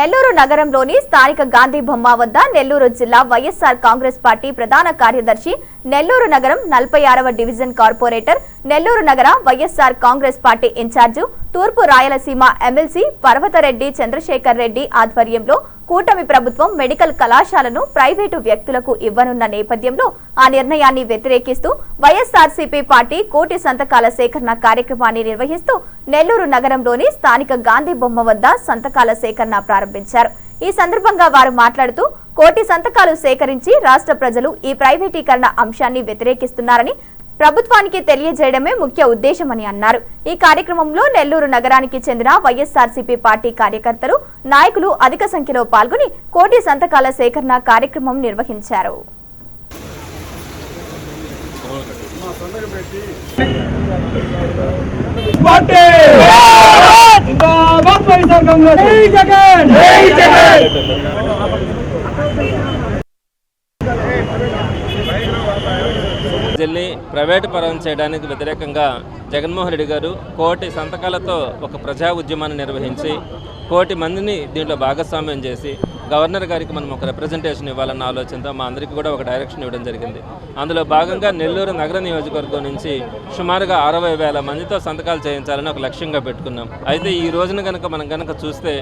నెల్లూరు నగరంలోని స్థానిక గాంధీ బొమ్మ వద్ద నెల్లూరు జిల్లా వైఎస్ఆర్ కాంగ్రెస్ పార్టీ ప్రధాన కార్యదర్శి నెల్లూరు నగరం నలభై ఆరవ డివిజన్ కార్పొరేటర్ నెల్లూరు నగర వైఎస్ఆర్ కాంగ్రెస్ పార్టీ ఇన్ఛార్జు తూర్పు రాయలసీమ ఎమ్మెల్సీ పర్వతరెడ్డి చంద్రశేఖర్ రెడ్డి ఆధ్వర్యంలో కూటమి ప్రభుత్వం మెడికల్ కళాశాలను ప్రైవేటు వ్యక్తులకు ఇవ్వనున్న నేపథ్యంలో ఆ నిర్ణయాన్ని వ్యతిరేకిస్తూ వైఎస్ఆర్సీపీ పార్టీ కోటి సంతకాల సేకరణ కార్యక్రమాన్ని నిర్వహిస్తూ నెల్లూరు నగరంలోని స్థానిక గాంధీ బొమ్మ వద్ద సంతకాల సేకరణ ప్రారంభించారు. ఈ సందర్భంగా వారు మాట్లాడుతూ కోటి సంతకాలు సేకరించి రాష్ట్ర ప్రజలు ఈ ప్రైవేటీకరణ అంశాన్ని వ్యతిరేకిస్తున్నారని ప్రభుత్వానికి తెలియజేయడమే ముఖ్య ఉద్దేశమని అన్నారు. ఈ కార్యక్రమంలో నెల్లూరు నగరానికి చెందిన వైఎస్ఆర్సీపీ పార్టీ కార్యకర్తలు నాయకులు అధిక సంఖ్యలో పాల్గొని కోటి సంతకాల సేకరణ కార్యక్రమం నిర్వహించారు. జగన్! జై జగన్! ప్రైవేటు పరం చేయడానికి వ్యతిరేకంగా జగన్మోహన్ రెడ్డి గారు కోటి సంతకాలతో ఒక ప్రజా ఉద్యమాన్ని నిర్వహించి కోటి మందిని దీంట్లో భాగస్వామ్యం చేసి గవర్నర్ గారికి మనం ఒక రిప్రజెంటేషన్ ఇవ్వాలన్న ఆలోచనతో మా అందరికీ కూడా ఒక డైరెక్షన్ ఇవ్వడం జరిగింది. అందులో భాగంగా నెల్లూరు నగర నియోజకవర్గం నుంచి సుమారుగా అరవై వేల మందితో సంతకాలు చేయించాలని ఒక లక్ష్యంగా పెట్టుకున్నాం. అయితే ఈ రోజున కనుక మనం కనుక చూస్తే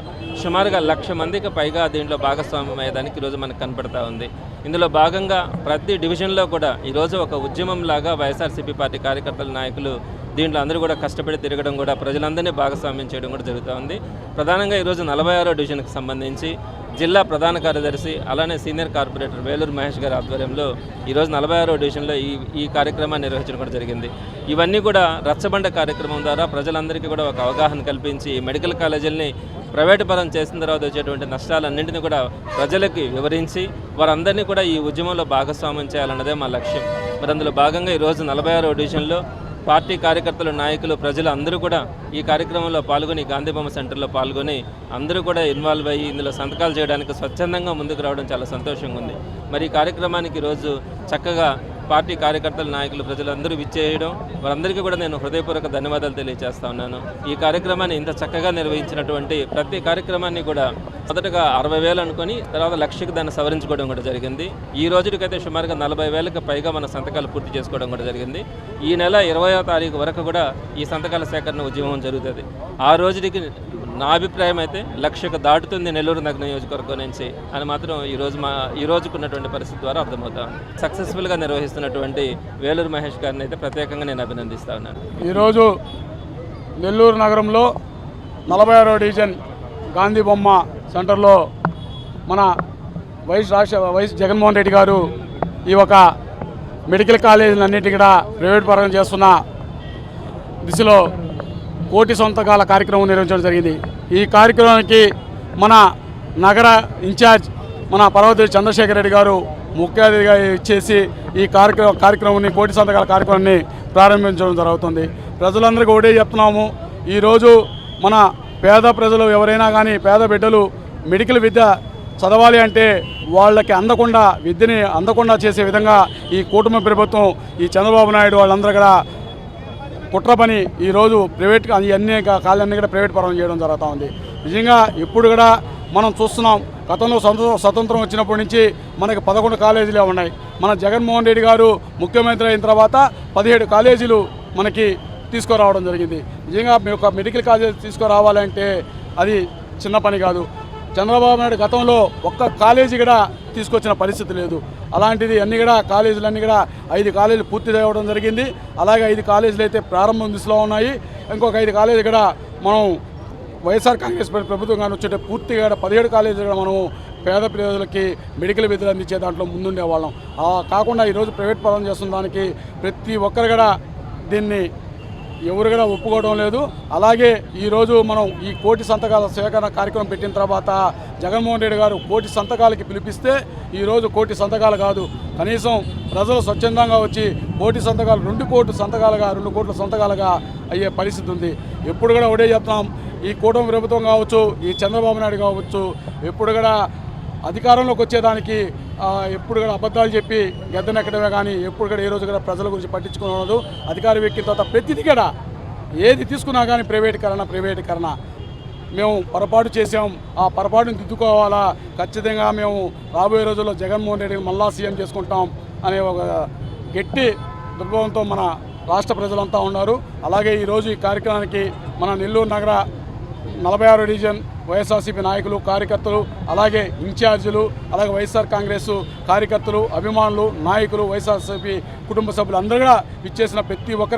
సుమారుగా లక్ష మందికి పైగా దీంట్లో భాగస్వామ్యం అయ్యేదానికి ఈరోజు మనకు కనపడతా ఉంది. ఇందులో భాగంగా ప్రతి డివిజన్లో కూడా ఈరోజు ఒక ఉద్యమం లాగా వైఎస్ఆర్సీపీ పార్టీ కార్యకర్తల నాయకులు దీంట్లో అందరూ కూడా కష్టపడి తిరగడం కూడా ప్రజలందరినీ భాగస్వామ్యం చేయడం కూడా జరుగుతూ ఉంది. ప్రధానంగా ఈరోజు నలభై ఆరో డివిజన్కి సంబంధించి జిల్లా ప్రధాన కార్యదర్శి అలానే సీనియర్ కార్పొరేటర్ వేలూరు మహేష్ గారి ఆధ్వర్యంలో ఈరోజు నలభై ఆరో డివిజన్లో ఈ ఈ కార్యక్రమాన్ని నిర్వహించడం కూడా జరిగింది. ఇవన్నీ కూడా రచ్చబండ కార్యక్రమం ద్వారా ప్రజలందరికీ కూడా ఒక అవగాహన కల్పించి మెడికల్ కాలేజీలని ప్రైవేటు పరం చేసిన తర్వాత వచ్చేటువంటి నష్టాలన్నింటినీ కూడా ప్రజలకి వివరించి వారందరినీ కూడా ఈ ఉద్యమంలో భాగస్వామ్యం చేయాలన్నదే మా లక్ష్యం. మరి అందులో భాగంగా ఈరోజు నలభై ఆరో డివిజన్లో పార్టీ కార్యకర్తలు నాయకులు ప్రజలు అందరూ కూడా ఈ కార్యక్రమంలో పాల్గొని గాంధీబొమ్మ సెంటర్లో పాల్గొని అందరూ కూడా ఇన్వాల్వ్ అయ్యి ఇందులో సంతకాలు చేయడానికి స్వచ్ఛందంగా ముందుకు రావడం చాలా సంతోషంగా ఉంది. మరి ఈ కార్యక్రమానికి ఈరోజు చక్కగా పార్టీ కార్యకర్తల నాయకులు ప్రజలందరూ విచ్చేయడం. వారందరికీ కూడా నేను హృదయపూర్వక ధన్యవాదాలు తెలియజేస్తా ఉన్నాను. ఈ కార్యక్రమాన్ని ఇంత చక్కగా నిర్వహించినటువంటి ప్రతి కార్యక్రమాన్ని కూడా మొదటగా అరవై వేలు అనుకొని తర్వాత లక్షకి దాన్ని సవరించుకోవడం కూడా జరిగింది. ఈ రోజుకైతే సుమారుగా నలభై వేలకు పైగా మన సంతకాలు పూర్తి చేసుకోవడం కూడా జరిగింది. ఈ నెల ఇరవయో తారీఖు వరకు కూడా ఈ సంతకాల సేకరణ ఉద్యమం జరుగుతుంది. ఆ రోజుకి నా అభిప్రాయం అయితే లక్షకు దాటుతుంది నెల్లూరు నగర నియోజకవర్గం నుంచి అని మాత్రం ఈరోజు మా ఈ రోజుకున్నటువంటి పరిస్థితి ద్వారా అర్థమవుతా ఉంది. సక్సెస్ఫుల్గా నిర్వహిస్తున్నటువంటి వేలూరు మహేష్ గారిని అయితే ప్రత్యేకంగా నేను అభినందిస్తా ఉన్నాను. ఈరోజు నెల్లూరు నగరంలో నలభై ఆరో డివిజన్ గాంధీ బొమ్మ సెంటర్లో మన వైఎస్ రాష్ట్ర వైఎస్ జగన్మోహన్ రెడ్డి గారు ఈ ఒక మెడికల్ కాలేజీలన్నిటి కూడా ప్రైవేట్ పరంగా చేస్తున్న దిశలో కోటి సొంతకాల కార్యక్రమం నిర్వహించడం జరిగింది. ఈ కార్యక్రమానికి మన నగర ఇన్ఛార్జ్ మన పర్వతి చంద్రశేఖర్ రెడ్డి గారు ముఖ్య అతిథిగా ఇచ్చేసి ఈ కార్యక్రమం కార్యక్రమాన్ని కోటి సంతకాల కార్యక్రమాన్ని ప్రారంభించడం జరుగుతుంది. ప్రజలందరికీ ఒకటే చెప్తున్నాము. ఈరోజు మన పేద ప్రజలు ఎవరైనా కానీ పేద బిడ్డలు మెడికల్ విద్య చదవాలి అంటే వాళ్ళకి అందకుండా విద్యని అందకుండా చేసే విధంగా ఈ కూటమి ప్రభుత్వం ఈ చంద్రబాబు నాయుడు వాళ్ళందరూ కూడా కుట్ర పని ఈరోజు ప్రైవేట్ అన్ని కాలన్నీ కూడా ప్రైవేట్ పరం చేయడం జరుగుతూ ఉంది. నిజంగా ఇప్పుడు కూడా మనం చూస్తున్నాం గతంలో స్వతంత్రం స్వతంత్రం వచ్చినప్పటి నుంచి మనకి పదకొండు కాలేజీలే ఉన్నాయి. మన జగన్మోహన్ రెడ్డి గారు ముఖ్యమంత్రి అయిన తర్వాత పదిహేడు కాలేజీలు మనకి తీసుకురావడం జరిగింది. నిజంగా మీ యొక్క మెడికల్ కాలేజీ తీసుకురావాలంటే అది చిన్న పని కాదు. చంద్రబాబు నాయుడు గతంలో ఒక్క కాలేజీ కూడా తీసుకొచ్చిన పరిస్థితి లేదు. అలాంటిది అన్ని కూడా కాలేజీలన్నీ కూడా ఐదు కాలేజీలు పూర్తి చేయడం జరిగింది. అలాగే ఐదు కాలేజీలు అయితే ప్రారంభం దిశలో ఉన్నాయి. ఇంకొక ఐదు కాలేజీ కూడా మనం వైఎస్ఆర్ కాంగ్రెస్ ప్రభుత్వం కానీ వచ్చేట పూర్తిగా కూడా పదిహేడు కాలేజీలు కూడా మనం పేద ప్రజలకి మెడికల్ విధులు అందించే దాంట్లో ముందుండే వాళ్ళం కాకుండా ఈరోజు ప్రైవేట్ పరం చేస్తున్న దానికి ప్రతి ఒక్కరు కూడా దీన్ని ఎవరు కూడా ఒప్పుకోవడం లేదు. అలాగే ఈరోజు మనం ఈ కోటి సంతకాల సేకరణ కార్యక్రమం పెట్టిన తర్వాత జగన్మోహన్ రెడ్డి గారు కోటి సంతకాలకి పిలిపిస్తే ఈరోజు కోటి సంతకాలు కాదు. కనీసం ప్రజలు స్వచ్ఛందంగా వచ్చి కోటి సంతకాలు రెండు కోట్ల సంతకాలుగా రెండు కోట్ల సంతకాలుగా అయ్యే పరిస్థితి ఉంది. ఎప్పుడు కూడా ఒకటే చెప్తున్నాం ఈ కూటమి ప్రభుత్వం కావచ్చు ఈ చంద్రబాబు నాయుడు కావచ్చు ఎప్పుడు కూడా అధికారంలోకి వచ్చేదానికి ఎప్పుడు కూడా అబద్ధాలు చెప్పి గద్దెనెక్కడమే కానీ ఎప్పుడు కూడా ఏ రోజు కూడా ప్రజల గురించి పట్టించుకున్నదు అధికార వ్యక్తి తర్వాత ప్రతిదీ కూడా ఏది తీసుకున్నా కానీ ప్రైవేటీకరణ ప్రైవేటీకరణ. మేము పొరపాటు చేసాం ఆ పొరపాటును దిద్దుకోవాలా? ఖచ్చితంగా మేము రాబోయే రోజుల్లో జగన్మోహన్ రెడ్డిని మళ్ళా సీఎం చేసుకుంటాం అనే ఒక గట్టి దుర్భవంతో మన రాష్ట్ర ప్రజలంతా ఉన్నారు. అలాగే ఈరోజు ఈ కార్యక్రమానికి మన నెల్లూరు నగర నలభై ఆరు డివిజన్ వైఎస్ఆర్సీపీ నాయకులు కార్యకర్తలు అలాగే ఇన్ఛార్జీలు అలాగే వైఎస్ఆర్ కాంగ్రెస్ కార్యకర్తలు అభిమానులు నాయకులు వైఎస్ఆర్సీపీ కుటుంబ సభ్యులు అందరూ కూడా ఇచ్చేసిన ప్రతి ఒక్కరికి